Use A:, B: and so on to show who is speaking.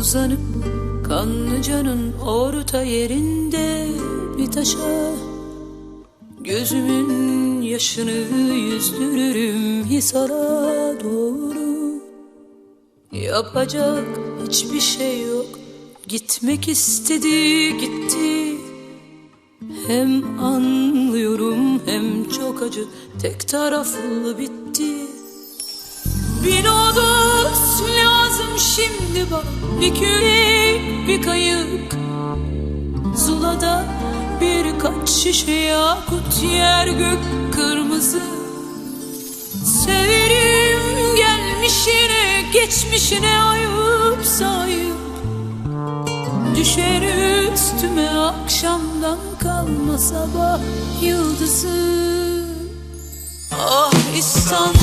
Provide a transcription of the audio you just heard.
A: Uzanıp kanlıcanın orta yerinde bir taşa. Gözümün yaşını yüzdürürüm Hisar'a doğru. Yapacak hiçbir şey yok. Gitmek istedi gitti. Hem anlıyorum hem çok acı. Tek taraflı bitti bana Bir kürek bir kayık. Zula'da birkaç şişe yakut Yer gök kırmızı. Severim gelmişine geçmişine ayıp sayıp. Düşer üstüme akşamdan kalma sabah yıldızı. Ah İstanbul